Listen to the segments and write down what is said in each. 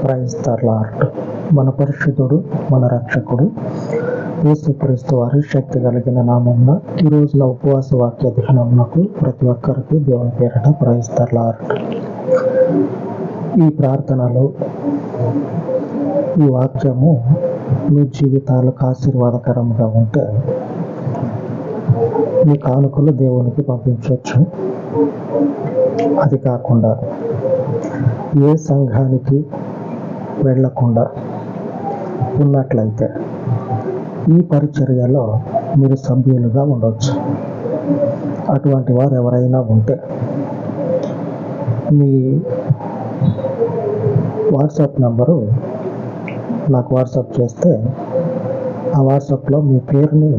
క్రైస్తలార్ట్ మన పరిశుద్ధుడు మన రక్షకుడు యేసుక్రీస్తు వారి శక్తి కలిగిన నామమున ఈ రోజున ఉపవాస వాక్య ధ్యానమునకు ప్రతి ఒక్కరికి దేవుని పేరట క్రైస్తలార్ట్ ఈ ప్రార్థనలో ఈ వాక్యము మీ జీవితాలకు ఆశీర్వాదకరంగా ఉంటే మీ కానుకలు దేవునికి పంపించవచ్చు. అది కాకుండా ఏ సంఘానికి వెళ్ళకుండా ఉన్నట్లయితే ఈ పరిచర్యలో మీరు సభ్యులుగా ఉండవచ్చు అటువంటి వారు ఎవరైనా ఉంటే మీ వాట్సాప్ నంబరు నాకు వాట్సాప్ చేస్తే ఆ వాట్సాప్లో మీ పేరుని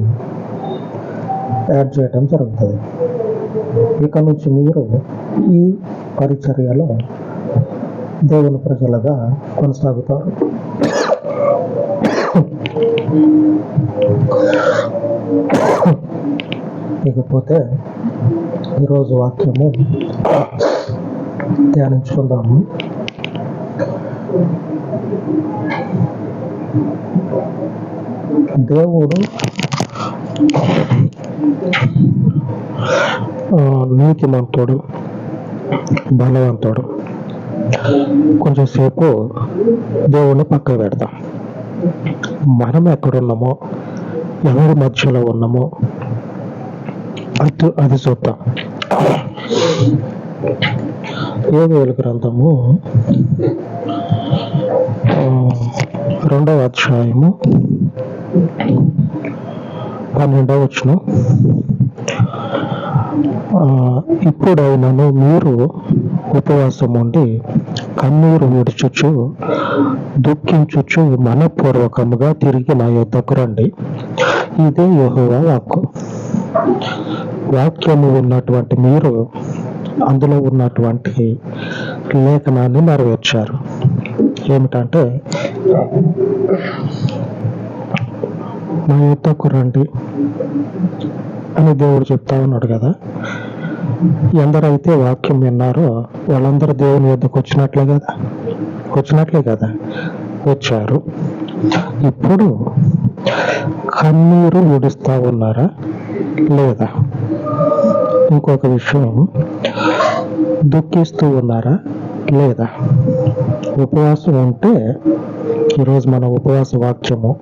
యాడ్ చేయటం జరుగుతుంది. ఇక నుంచి మీరు ఈ పరిచర్యలో దేవుని ప్రజలుగా కొనసాగుతారు. ఇకపోతే ఈరోజు వాక్యము ధ్యానించుకుందాము. దేవుడు నీతిమంతుడు బలవంతుడు. కొంచెం సేపు దేవుణ్ణి పక్కన పెడతాం మనం ఎక్కడున్నామో ఎవరి మధ్యలో ఉన్నామో అది అది చూద్దాం. ఏ వేలు గ్రంథము రెండవ అధ్యాయము. పన్నెండవ వచ్చిన ఇప్పుడైనాను మీరు ఉపవాసం ఉండి కన్నీరు విడుచుచు దుఃఖించుచు మనపూర్వకముగా తిరిగి నా యొద్దకు రండి. ఇదే యహోవా వాక్కు. వాక్యము ఉన్నటువంటి మీరు అందులో ఉన్నటువంటి లేఖనాన్ని నెరవేర్చారు. ఏమిటంటే నా యొద్దకు రండి అని దేవుడు చెప్తా ఉన్నాడు కదా. ఎందరైతే వాక్యం విన్నారో వాళ్ళందరూ దేవుని వద్దకు వచ్చినట్లే కదా? వచ్చినట్లే కదా? వచ్చారు. ఇప్పుడు కన్నీరు విడుస్తా ఉన్నారా? లేదా? ఇంకొక విషయం. దుఃఖిస్తూ ఉన్నారా? లేదా? ఉపవాసం ఉంటే ఈరోజు మన ఉపవాస వాక్యము.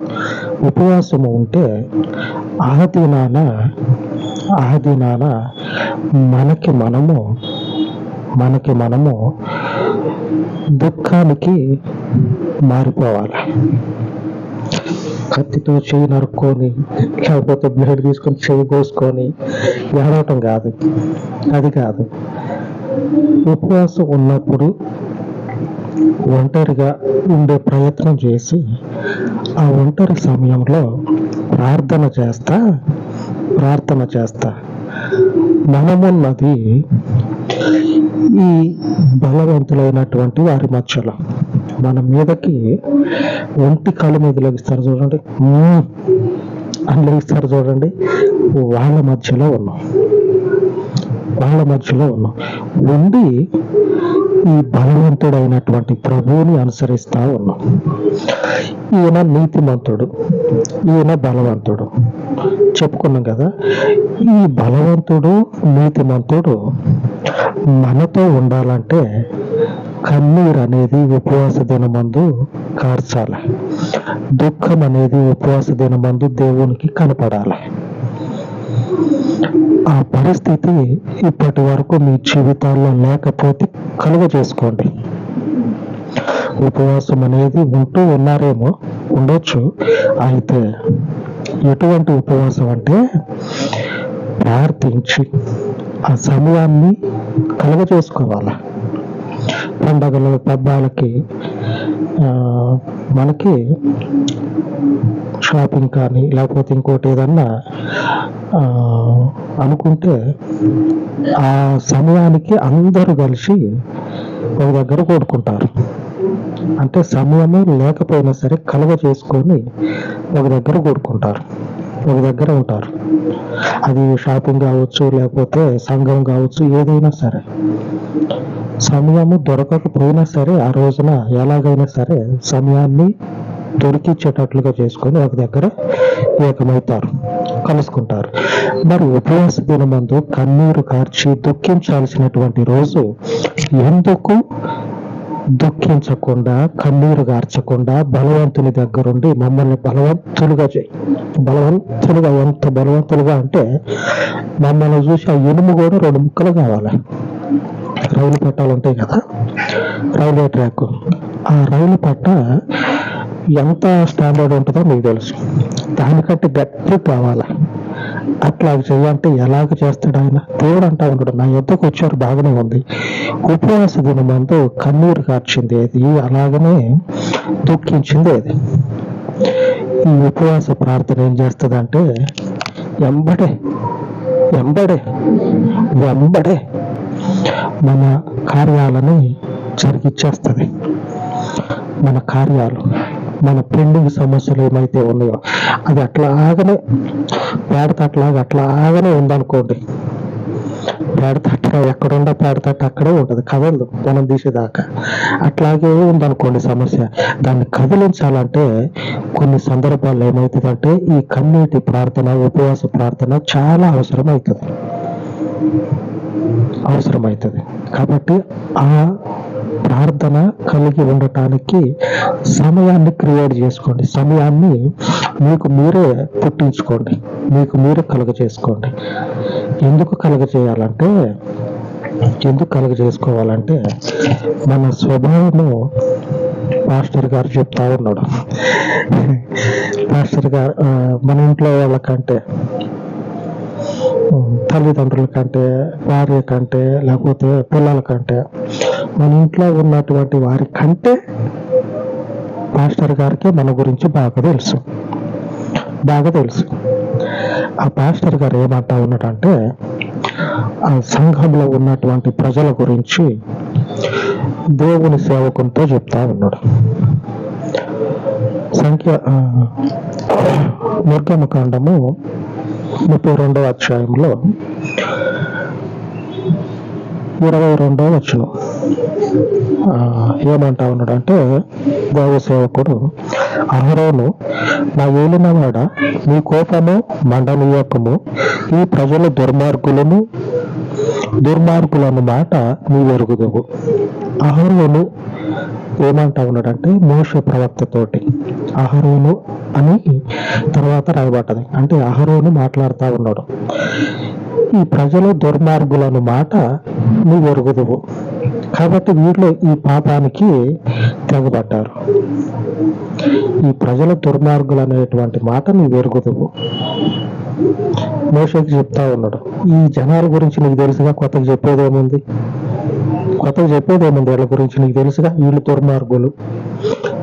ఉపవాసము ఉంటే ఆ దినాన ఆ దినాన మనకి మనము మనకి మనము దుఃఖానికి మారిపోవాలి. కత్తితో చేయి నరుక్కొని లేకపోతే బ్లేడ్ తీసుకొని చేయి కోసుకొని ఏడవటం కాదు. అది కాదు. ఉపవాసం ఉన్నప్పుడు ఒంటరిగా ఉండే ప్రయత్నం చేసి ఆ ఒంటరి సమయంలో ప్రార్థన చేస్తా ప్రార్థన చేస్తా. మనమున్నది ఈ బలవంతులైనటువంటి వారి మధ్యలో. మన మీదకి ఒంటి కాళ్ళ మీద లభిస్తారు చూడండి. అని లభిస్తారు చూడండి. వాళ్ళ మధ్యలో ఉన్నాం. వాళ్ళ మధ్యలో ఉన్నాం. ఉండి ఈ బలవంతుడైనటువంటి ప్రభువుని అనుసరిస్తా ఉన్నాం. ఈయన నీతిమంతుడు. ఈయన బలవంతుడు. చెప్పుకున్నాం కదా ఈ బలవంతుడు నీతిమంతుడు మనతో ఉండాలంటే కన్నీరు అనేది ఉపవాస దినమందు కార్చాలి. దుఃఖం అనేది ఉపవాస దినమందు దేవునికి కనపడాలి. ఆ పరిస్థితి ఇప్పటి వరకు మీ జీవితాల్లో లేకపోతే కలుగ చేసుకోండి. ఉపవాసం అనేది ఉంటూ ఉన్నారేమో ఉండొచ్చు. అయితే ఎటువంటి ఉపవాసం అంటే ప్రార్థించి ఆ సమయాన్ని కలుగ చేసుకోవాలి పండగలు పబ్బాలకి మనకి షాపింగ్ కానీ లేకపోతే ఇంకోటి ఏదన్నా ఆ, అనుకుంటే ఆ సమయానికి అందరూ కలిసి ఒక దగ్గర కూడుకుంటారు అంటే సమయము లేకపోయినా సరే కలవ చేసుకొని ఒక దగ్గర కూడుకుంటారు ఒక దగ్గర ఉంటారు. అది షాపింగ్ కావచ్చు లేకపోతే సంఘం కావచ్చు ఏదైనా సరే. సమయము దొరకకపోయినా సరే ఆ రోజున ఎలాగైనా సరే సమయాన్ని దొరికిచ్చేటట్లుగా చేసుకొని ఒక దగ్గర ఏకమవుతారు కలుసుకుంటారు. మరి ఉపవాస దినమందు కన్నీరు కార్చి దుఃఖించాల్సినటువంటి రోజు ఎందుకు దుఃఖించకుండా కన్నీరు గార్చకుండా బలవంతుని దగ్గరుండి మమ్మల్ని బలవంతులుగా చేయి. బలవంతులుగా ఎంత బలవంతులుగా అంటే మమ్మల్ని చూసి ఆ ఇనుము కూడా రెండు ముక్కలు కావాలి. రైలు పట్టాలు ఉంటాయి కదా రైల్వే ట్రాక్. ఆ రైలు పట్ట ఎంత స్టాండర్డ్ ఉంటుందో మీకు తెలుసు. దానికంటే గట్టి కావాలి. అట్లా చేయాలంటే ఎలాగ చేస్తాడు ఆయన? దేవుడు అంటా ఉన్నాడు నా ఎద్దకు వచ్చారు బాగానే ఉంది. ఉపవాస దినమందు కన్నీరు కార్చింది అది అలాగనే దుఃఖించింది అది. ఈ ఉపవాస ప్రార్థన ఏం చేస్తుందంటే ఎంబడే ఎంబడే వెంబడే మన కార్యాలని జరిగిచ్చేస్తుంది. మన కార్యాలు మన పెండింగ్ సమస్యలు ఏమైతే ఉన్నాయో అది అట్లాగనే పేడత అట్లా అట్లాగనే ఉందనుకోండి. పేడతట్ట ఎక్కడుండ పేడతట్ట అక్కడే ఉంటుంది కదలదు మనం తీసేదాకా. అట్లాగే ఉందనుకోండి సమస్య. దాన్ని కదిలించాలంటే కొన్ని సందర్భాల్లో ఏమవుతుందంటే ఈ కన్నీటి ప్రార్థన ఉపవాస ప్రార్థన చాలా అవసరం అవుతుంది అవసరమవుతుంది. కాబట్టి ఆ ప్రార్థన కలిగి ఉండటానికి సమయాన్ని క్రియేట్ చేసుకోండి. సమయాన్ని మీకు మీరే పుట్టించుకోండి. మీకు మీరే కలుగ చేసుకోండి. ఎందుకు కలుగ చేయాలంటే ఎందుకు కలుగ చేసుకోవాలంటే మన స్వభావము మాస్టర్ గారు చెప్తా ఉన్నాడు. మాస్టర్ గారు మన ఇంట్లో వాళ్ళకంటే తల్లిదండ్రుల కంటే భార్య కంటే లేకపోతే పిల్లల కంటే మన ఇంట్లో ఉన్నటువంటి వారి కంటే పాస్టర్ గారికి మన గురించి బాగా తెలుసు. బాగా తెలుసు. ఆ పాస్టర్ గారు ఏమంటా ఉన్నాడంటే ఆ సంఘంలో ఉన్నటువంటి ప్రజల గురించి దేవుని సేవకునితో చెప్తా ఉన్నాడు. సంఖ్య ఆ, కాండము ముప్పై రెండవ అధ్యాయంలో ఇరవై రెండవ వచ్చినాం ఏమంటా ఉన్నాడు అంటే దేవ సేవకుడు అహరోను నా ఏలినవాడ నీ కోపము మండనీయకము ఈ ప్రజలు దుర్మార్గులను దుర్మార్గులను మాట నీ వెరుగుదవు అహరోను ఏమంటా ఉన్నాడంటే మోష ప్రవక్తతోటి అహరోను అని తర్వాత రాయబడ్డది. అంటే అహరోను మాట్లాడుతూ ఉన్నాడు. ఈ ప్రజలు దుర్మార్గులను మాట నువ్వు ఎరుగుదువు. కాబట్టి వీళ్ళు ఈ పాపానికి తెగబడ్డారు. ఈ ప్రజల దుర్మార్గులు అనేటువంటి మాట నీ వెరుగుదువు. మోషకి చెప్తా ఉన్నాడు. ఈ జనాల గురించి నీకు తెలుసుగా కొత్తగా చెప్పేదేముంది? కొత్తగా చెప్పేది ఏముంది వీళ్ళ గురించి నీకు తెలుసుగా? వీళ్ళు దుర్మార్గులు.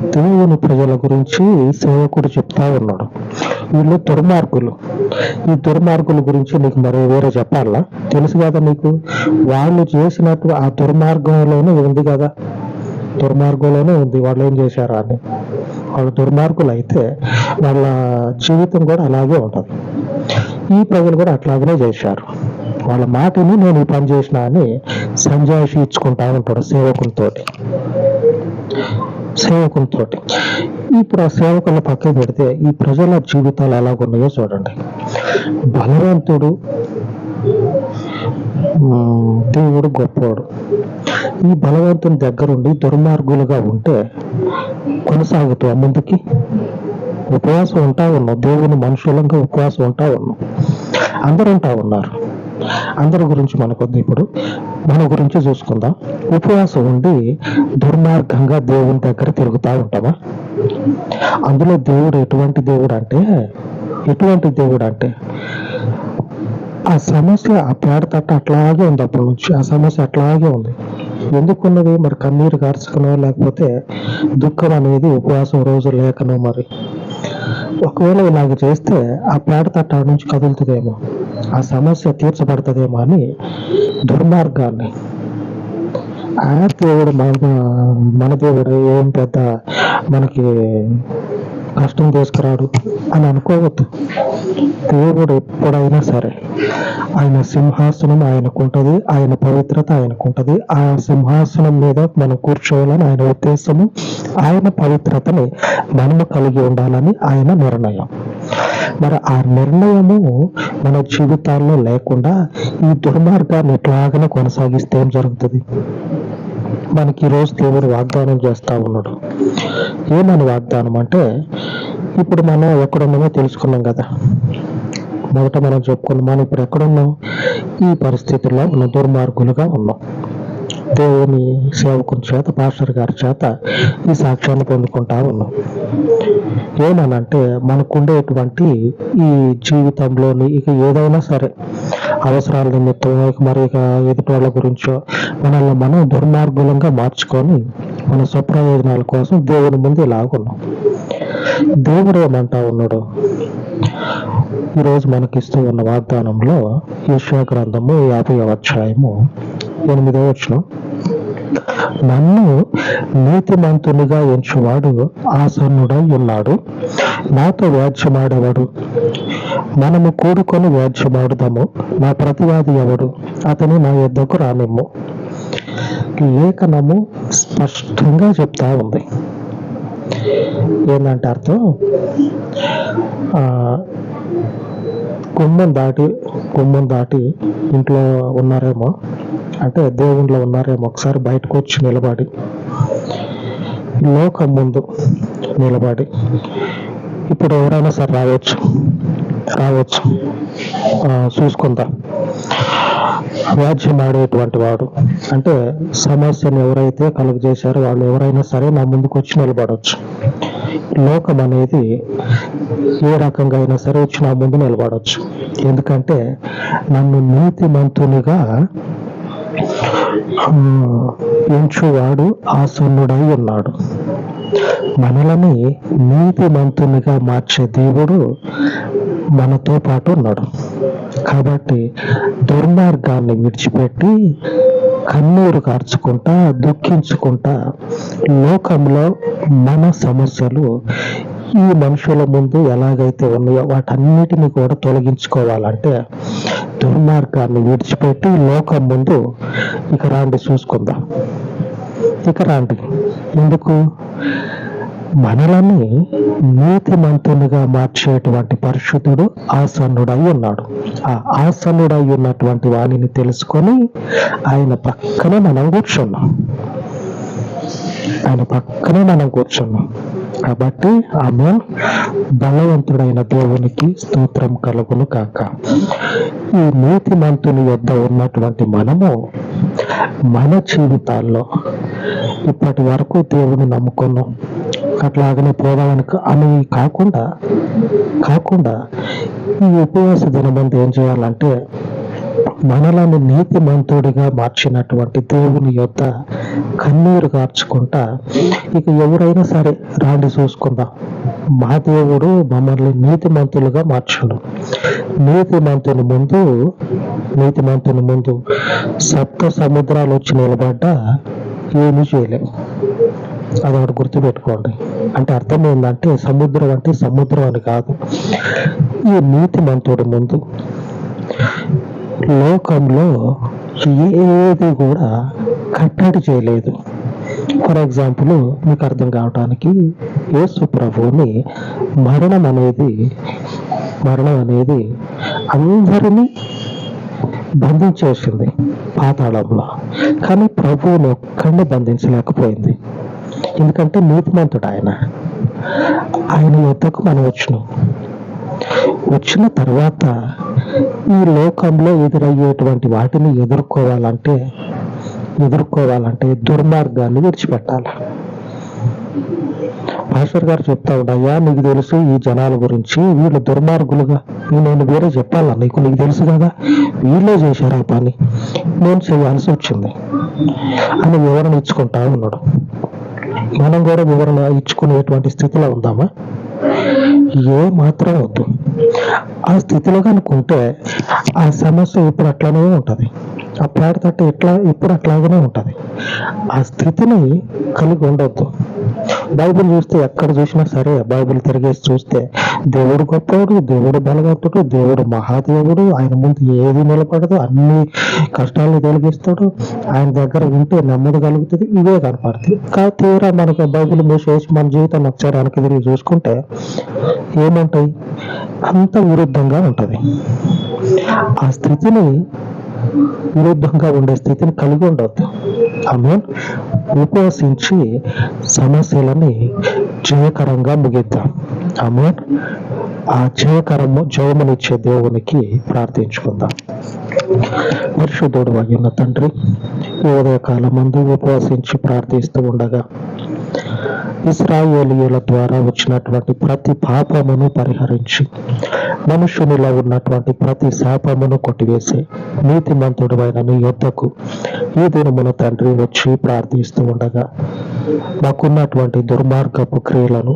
దేవుని ప్రజల గురించి సేవకుడు చెప్తా ఉన్నాడు. వీళ్ళు దుర్మార్గులు. ఈ దుర్మార్గుల గురించి నీకు మరో వేరే చెప్పాలా? తెలుసు కదా నీకు? వాళ్ళు చేసినట్టు ఆ దుర్మార్గంలోనే ఉంది కదా? దుర్మార్గంలోనే ఉంది. వాళ్ళు ఏం చేశారా అని? వాళ్ళు దుర్మార్గులు అయితే వాళ్ళ జీవితం కూడా అలాగే ఉంటుంది. ఈ ప్రజలు కూడా అట్లాగనే చేశారు. వాళ్ళ మాటని నేను ఈ పని చేసిన అని సంజాయిషి ఇచ్చుకుంటా ఉంటాడు సేవకునితోటి. సేవకునితోటి. ఇప్పుడు ఆ సేవకుల పక్కన పెడితే ఈ ప్రజల జీవితాలు ఎలాగున్నాయో చూడండి. బలవంతుడు ఉమ్, దేవుడు గొప్పవాడు. ఈ బలవంతుని దగ్గరుండి దుర్మార్గులుగా ఉంటే కొనసాగుతూ ముందుకి ఉపవాసం ఉంటా ఉన్నాం. దేవుని మనుషులంగా ఉపవాసం ఉంటా ఉన్నాం. అందరూ ఉంటా ఉన్నారు. అందరి గురించి మనకొద్దు ఇప్పుడు. మన గురించి చూసుకుందాం. ఉపవాసం ఉండి దుర్మార్గంగా దేవుని దగ్గర తిరుగుతూ ఉంటామా అందులో దేవుడు ఎటువంటి దేవుడు అంటే ఎటువంటి దేవుడు అంటే ఆ సమస్య ఆ పేడ తట్ట అట్లాగే ఉంది అప్పటి నుంచి. ఆ సమస్య అట్లాగే ఉంది. ఎందుకున్నది? మరి కన్నీరు కార్చుకునో లేకపోతే దుఃఖం అనేది ఉపవాసం రోజు లేకనో మరి. ఒకవేళ ఇలాగ చేస్తే ఆ పేడ తట్ట నుంచి కదులుతుందేమో ఆ సమస్య తీర్చబడుతుందేమో అని దుర్మార్గాన్ని. ఆ దేవుడు మన మన దేవుడు ఏం పెద్ద మనకి కష్టం తీసుకురాడు అని అనుకోవద్దు. దేవుడు ఎప్పుడైనా సరే ఆయన సింహాసనం ఆయనకుంటది ఆయన పవిత్రత ఆయనకుంటది. ఆ సింహాసనం మీద మనం కూర్చోవాలని ఆయన ఉద్దేశము ఆయన పవిత్రతని మనము కలిగి ఉండాలని ఆయన నిర్ణయం. మరి ఆ నిర్ణయము మన జీవితాల్లో లేకుండా ఈ దుర్మార్గాన్ని ఎట్లాగనే కొనసాగిస్తే ఏం జరుగుతుంది? మనకి ఈరోజు దేవుడు వాగ్దానం చేస్తా ఉన్నాడు. ఏమని వాగ్దానం అంటే ఇప్పుడు మనం ఎక్కడున్నామో తెలుసుకున్నాం కదా. మొదట మనం చెప్పుకున్నాం మనం ఇప్పుడు ఎక్కడున్నాం? ఈ పరిస్థితుల్లో ఉన్న దుర్మార్గులుగా ఉన్నాం. దేవుని సేవకుని చేత పాస్టర్ గారి చేత ఈ సాక్ష్యాన్ని పొందుకుంటా ఉన్నాం. ఏమనంటే మనకుండేటువంటి ఈ జీవితంలోని ఇక ఏదైనా సరే అవసరాల నిమిత్తం మరి ఎదుటి వాళ్ళ గురించో మనల్ని మనం దుర్మార్గులంగా మార్చుకొని మన స్వప్రయోజనాల కోసం దేవుని ముందు ఇలాగున్నాం దేవుడు ఏమంటా ఉన్నాడు? ఈరోజు మనకిస్తూ ఉన్న వాగ్దానంలో ఈశ్వర గ్రంథము యాభై అధ్యాయము ఎనిమిదో వచ్చిన నన్ను నీతిమంతునిగా ఎంచువాడు ఆసన్నుడై ఉన్నాడు. నాతో వ్యాజ్యమాడేవాడు మనము కూడుకొని వ్యాజ్యమాడుదాము నా ప్రతివాది ఎవడు? అతని నా యొద్దకు రానిమ్ము. లేఖనము స్పష్టంగా చెప్తా ఉంది. ఏంటంటే అర్థం? గుమ్మం దాటి గుమ్మం దాటి ఇంట్లో ఉన్నారేమో? అంటే దేవుళ్ళు ఉన్నారేమో? ఒకసారి బయటకు వచ్చి నిలబడి. లోకం ముందు నిలబడి. ఇప్పుడు ఎవరైనా సరే రావచ్చు. రావచ్చు. చూసుకుందాం వ్యాజ్యం ఆడేటువంటి వాడు. అంటే సమస్యను ఎవరైతే కలుగజేశారో వాళ్ళు ఎవరైనా సరే నా ముందుకు వచ్చి నిలబడవచ్చు లోకం అనేది ఏ రకంగా అయినా సరే వచ్చి నా ముందు నిలబడవచ్చు ఎందుకంటే నన్ను నీతిమంతునిగా మంతునిగా ఎంచువాడు ఆసన్నుడై ఉన్నాడు. మనలని నీతిమంతునిగా మార్చే దేవుడు మనతో పాటు ఉన్నాడు. కాబట్టి దుర్మార్గాన్ని విడిచిపెట్టి కన్నీరు కార్చుకుంటా దుఃఖించుకుంటా లోకంలో మన సమస్యలు ఈ మనుషుల ముందు ఎలాగైతే ఉన్నాయో వాటన్నిటిని కూడా తొలగించుకోవాలంటే దుర్మార్గాన్ని విడిచిపెట్టి లోకం ముందు ఇక రాండి చూసుకుందాం. ఇక రాండి. ఎందుకు? మనలని నీతిమంతునిగా మార్చేటువంటి పరిశుద్ధుడు ఆసన్నుడై ఉన్నాడు. ఆ ఆసన్నుడై ఉన్నటువంటి వాణిని తెలుసుకొని ఆయన పక్కన మనం కూర్చున్నాం. ఆయన పక్కన మనం కూర్చున్నాం. కాబట్టి ఆమె బలవంతుడైన దేవునికి స్తోత్రం కలుగును కాక ఈ నీతిమంతుని వద్ద ఉన్నటువంటి మనము మన జీవితాల్లో ఇప్పటి వరకు దేవుని నమ్ముకున్నాం. అట్లాగనే పోదామని అని కాకుండా కాకుండా ఈ ఉపవాస దినమందు ఏం చేయాలంటే మనలను నీతిమంతుడిగా మార్చినటువంటి దేవుని యొక్క కన్నీరు కార్చుకుంటా ఇక ఎవరైనా సరే రాండి చూసుకుందాం. మా దేవుడు మమ్మల్ని నీతిమంతులుగా మార్చుడు. నీతిమంతుని ముందు నీతిమంతుని ముందు సప్త సముద్రాలు వచ్చి నిలబడ్డా ఏమీ చేయలేము అది ఒకటి గుర్తుపెట్టుకోండి. అంటే అర్థం ఏంటంటే సముద్రం అంటే సముద్రం అని కాదు. ఈ నీతిమంతుడి ముందు లోకంలో ఏది కూడా కట్టడి చేయలేదు. ఫర్ ఎగ్జాంపుల్ మీకు అర్థం కావడానికి యేసు ప్రభువుని మరణం అనేది మరణం అనేది అందరినీ బంధించేసింది పాతాళంలో. కానీ ప్రభువుని ఒక్కడిని బంధించలేకపోయింది. ఎందుకంటే నీతిమంతుడు ఆయన. ఆయన యుద్ధకు మనం వచ్చినాం. వచ్చిన తర్వాత ఈ లోకంలో ఎదురయ్యేటువంటి వాటిని ఎదుర్కోవాలంటే ఎదుర్కోవాలంటే దుర్మార్గాన్ని విడిచిపెట్టాలి. పాస్టర్ గారు చెప్తా ఉండయ్యా నీకు తెలుసు ఈ జనాల గురించి వీళ్ళు దుర్మార్గులుగా. నేను వేరే చెప్పాలా? నీకు నీకు తెలుసు కదా? వీళ్ళే చేశారు ఆ పని. నేను చేయాల్సి వచ్చింది. అని వివరణ ఇచ్చుకుంటా ఉన్నాడు. మనం కూడా వివరణ ఇచ్చుకునేటువంటి స్థితిలో ఉందామా? ఏ మాత్రం వద్దు. ఆ స్థితిలో కనుకుంటే ఆ సమస్య ఇప్పుడు అట్లానే ఉంటుంది. ఆ ప్రాడతట్టు ఎట్లా ఇప్పుడు అట్లాగనే ఉంటుంది. ఆ స్థితిని కలిగి ఉండొద్దు. బైబిల్ చూస్తే ఎక్కడ చూసినా సరే బైబిల్ తిరిగేసి చూస్తే దేవుడు గొప్పవాడు దేవుడు బలవంతుడు దేవుడు మహాదేవుడు. ఆయన ముందు ఏది నిలబడదు అన్ని కష్టాలను తొలగిస్తాడు. ఆయన దగ్గర ఉంటే నెమ్మది కలుగుతుంది. ఇవే కనపడుతుంది కానీ తీరా మనకు బైబిల్ మూసేసి మన జీవితాన్ని ఒకసారి వెనక్కి తిరిగి చూసుకుంటే ఏముంటాయి? అంత విరుద్ధంగా ఉంటుంది. ఆ స్థితిని విరుద్ధంగా ఉండే స్థితిని కలిగి ఉండవద్దు. ఆమె ఉపవసించి సమస్యలని జయకరంగా ముగిద్దాం. అమ్మ ఆ జయకరము జయమునిచ్చే దేవునికి ప్రార్థించుకుందాం. పరిశుద్ధుడు అయ్యున్న తండ్రి ఈ ఉదయకాలం మందు ఉపవసించి ప్రార్థిస్తూ ఉండగా ఇస్రాయేలియుల ద్వారా వచ్చినటువంటి ప్రతి పాపమును పరిహరించి. మనుషునిలో ఉన్నటువంటి ప్రతి శాపమును కొట్టివేసి నీతిమంతుడు అయిన మీ యొద్దకు ఈ దినమున తండ్రి వచ్చి ప్రార్థిస్తూ ఉండగా మాకున్నటువంటి దుర్మార్గపు క్రియలను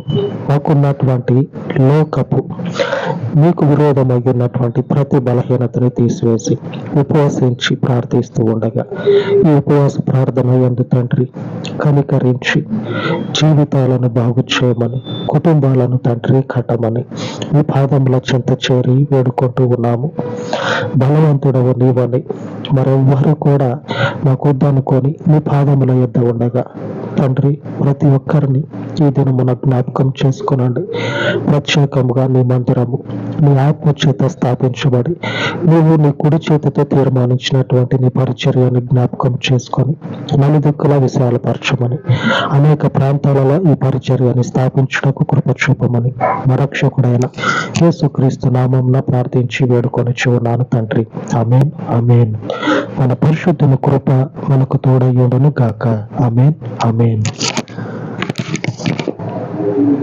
మాకున్నటువంటి లోకపు మీకు విరోధమై ఉన్నటువంటి ప్రతి బలహీనతని తీసివేసి ఉపవాసించి ప్రార్థిస్తూ ఉండగా ఈ ఉపవాస ప్రార్థన ఎందు తండ్రి కనికరించి కుటుంబాలను బాగు చేయమని కుటుంబాలను తండ్రి కట్టమని మీ పాదముల చెంత చేరి వేడుకుంటూ ఉన్నాము. బలవంతుడవు నీవని మరెవ్వరూ కూడా మాకొద్దనుకొని మీ పాదముల యొద్ద ఉండగా. తండ్రి ప్రతి ఒక్కరిని ఈ దినమున జ్ఞాపకం చేసుకునండి. ప్రత్యేకముగా మీ మందిరము నీ ఆత్మ చేత స్థాపించబడి నీవు నీ కుడి చేతితో తీర్మానించినటువంటి నీ పరిచర్యాన్ని జ్ఞాపకం చేసుకొని నలుదిక్కుల విశాలపరచమని అనేక ప్రాంతాలలో ఈ పరిచర్యాన్ని స్థాపించుటకు కృప చూపమని మరక్షకుడైన యేసుక్రీస్తు నామంన ప్రార్థించి వేడుకొని చూడాను తండ్రి. అమేన్ అమేన్ మన పరిశుద్ధుని కృప మనకు తోడయ్యుండును గాక అమేన్ అమేన్